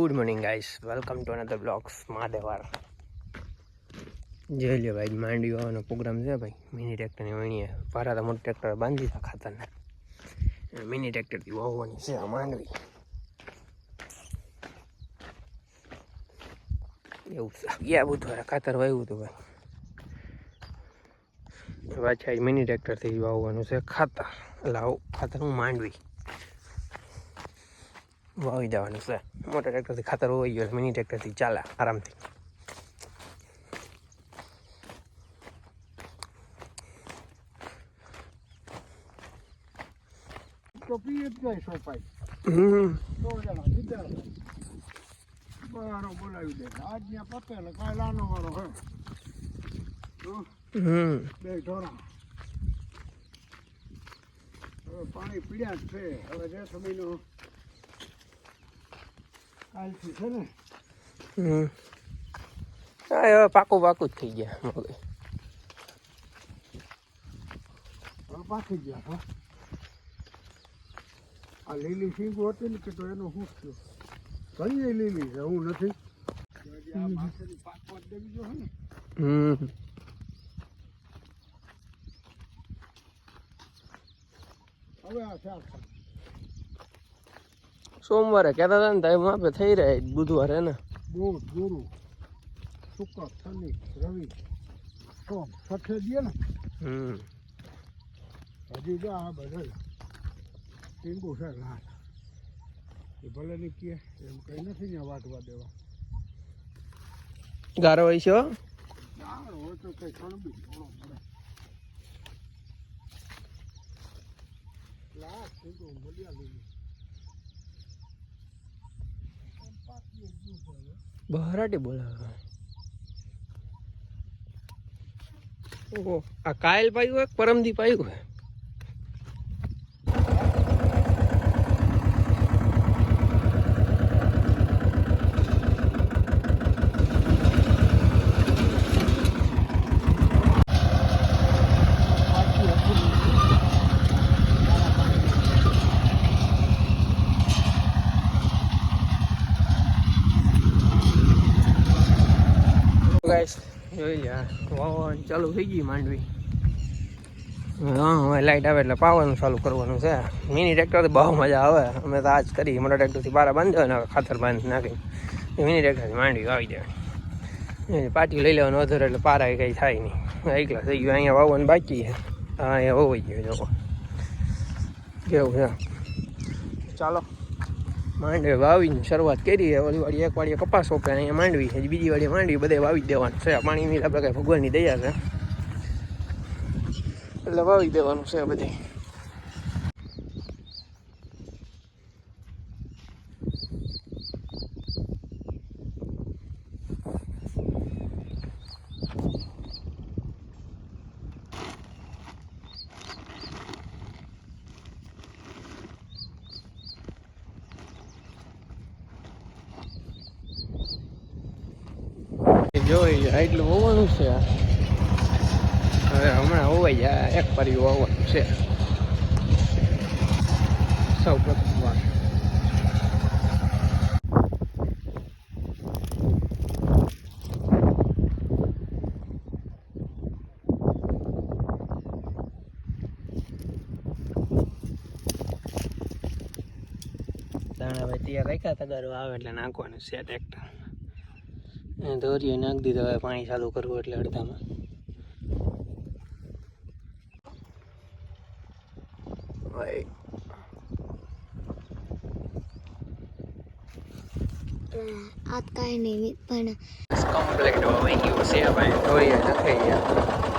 Good morning guys welcome to another blogs મહાદેવાર જોઈ લે ભાઈ, માંડવી વાવવાનો પ્રોગ્રામ છે ભાઈ. મિની ટ્રેક્ટરની વણીએ. પારા તો મોટું ટ્રેક્ટર બાંધી દીધા ખાતરને. મિની ટ્રેક્ટરથી વાવવાની છે આ માંડવી. એવું ગયા બુધવારે ખાતર વાવ્યું હતું ભાઈ. પાછા મિની ટ્રેક્ટરથી વાવવાનું છે ખાતર. લાવો, ખાતર હું માંડવી. વાવી જવાનું છે. મોટા ટ્રેક્ટરથી ખાતર હોઈ ગયું મિની ટ્રેક્ટરથી ચાલે આરામથી. પાણી પીડ્યા જ છે. હવે જે સમયનો હમ. હા હવે પાકું પાકું જ થઈ ગયા મગજ પાકી ગયા હા? આ લીલી શીંગો હતી ને કે તો એનો શું થયું. ઘણી લીલી છે? હું નથી. હમ. હવે આ ચાર. સોમવારે કહેતા હતા ને ટાઈમ આપે થઈ રહે બુધવારે ને? બુધ ગુરુ શુક્ર શનિ રવિ સોમ છઠ્ઠે દે ને? હમ. હજી જો આ બધા ટીંગુ છે લાલ એ ભલે ની કે એમ કઈ નથી ને વાટવા દેવા. ગારો હોય છે. દાળ હોય તો કઈ કણબી થોડો પડે. લાલ ટીંગુ મળ્યા લીલી આમ પાકી જ ગયું છે હવે. બહરાટી બોલાવે. ઓહો આ કાયલ પાયું હોય પરમદી પાયું હોય પાકી હતી. ગાઈસ ચાલુ થઈ ગઈ માંડવી. હા, હવે લાઈટ આવે એટલે પાવાનું ચાલુ કરવાનું છે. મિની ટ્રેક્ટરથી બહુ મજા આવે. અમે તો આજ કરી, મોટા ટ્રેક્ટરથી બારા બાંધ્યો ને ખાતર બાંધી નાખી. મિની ટ્રેક્ટરથી માંડવી આવી દેવાની પાટી લઈ લેવાનું અધર, એટલે પારા કંઈ થાય નહીં. એકલા થઈ ગયું, અહીંયા વાવવાનું બાકી છે. હા, અહીંયા વવાઈ ગયું લોકો કેવું છે? ચાલો. માંડવી વાવીની શરૂઆત કરી ઓલી વાળી એક વાળી કપાસ ઓપે અહીંયા માંડવી છે. બીજી વાળી માંડવી બધે વાવી દેવાનું છે. પાણીની આપણે કાંઈ ભગવાનની દયા છે. એટલે વાવી દેવાનું છે બધે જોઈ એટલું હોવાનું છે. હવે હમણાં હોવાઈ જાય એક પરી હોવાનું છે. સૌ પ્રથમ વાર. દાણા ભાઈ તૈયાર રાખ્યા તગારો આવે એટલે નાખવાનું છે ટ્રેક્ટર દોરીએ નાખી દીધો હવે પાણી ચાલુ કરવું એટલે અડધામાં. આ કાંઈ નહીં પણ કમ્પ્લીટ હોય ગયું છે ભાઈ. દોરીએ નખાઈ ગયા.